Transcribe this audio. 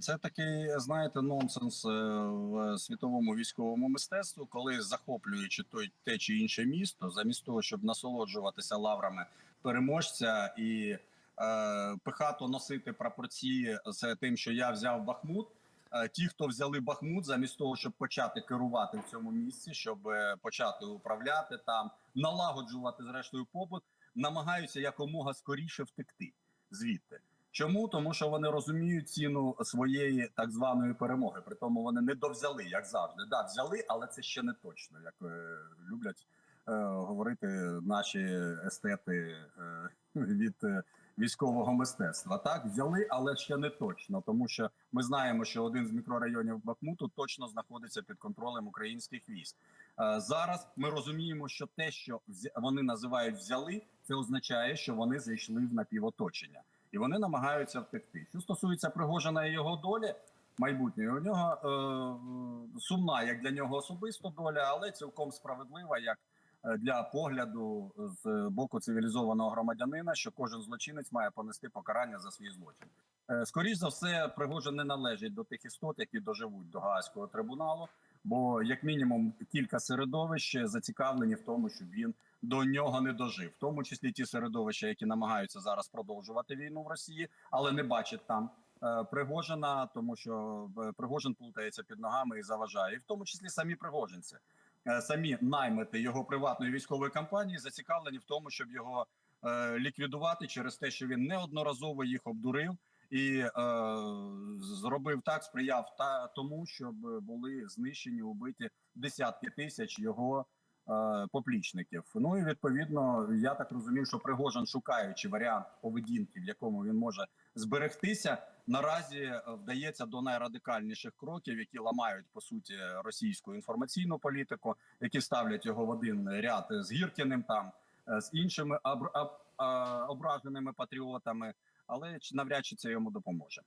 Це такий, знаєте, нонсенс е, в світовому військовому мистецтві, коли захоплюючи той те чи інше місто, замість того, щоб насолоджуватися лаврами переможця і е, пихато носити прапорці з тим, що я взяв Бахмут. е, Ті, хто взяли Бахмут, замість того, щоб почати керувати в цьому місці, щоб е, почати управляти там, налагоджувати зрештою побут, намагаються якомога скоріше втекти звідти. Чому? Тому що вони розуміють ціну своєї так званої перемоги. При тому вони не довзяли, як завжди. Да, взяли, але це ще не точно, як е, люблять е, говорити наші естети е, від е, військового мистецтва. Так, взяли, але ще не точно, тому що ми знаємо, що один з мікрорайонів Бахмуту точно знаходиться під контролем українських військ. Е, зараз ми розуміємо, що те, що вони називають взяли, це означає, що вони зайшли в напівоточення і вони намагаються втекти. Що стосується Пригожина і його долі майбутньої, у нього е, сумна як для нього особисто доля, але цілком справедлива як е, для погляду з боку цивілізованого громадянина, що кожен злочинець має понести покарання за свій злочин. Е, Скоріше за все, Пригожин не належить до тих істот, які доживуть до Гаазького трибуналу. Бо як мінімум кілька середовищ зацікавлені в тому, щоб він до нього не дожив, в тому числі ті середовища, які намагаються зараз продовжувати війну в Росії, але не бачать там е, Пригожина, тому що е, Пригожин плутається під ногами і заважає, і в тому числі самі пригожинці, Е, самі наймити його приватної військової компанії зацікавлені в тому, щоб його ліквідувати через те, що він неодноразово їх обдурив. І е, зробив так, сприяв та тому, щоб були знищені, убиті десятки тисяч його е, поплічників. Ну і відповідно, я так розумію, що Пригожин, шукаючи варіант поведінки, в якому він може зберегтися, наразі е, вдається до найрадикальніших кроків, які ламають по суті російську інформаційну політику, які ставлять його в один ряд з Гіркіним, там з іншими ображеними патріотами, але навряд чи це йому допоможе.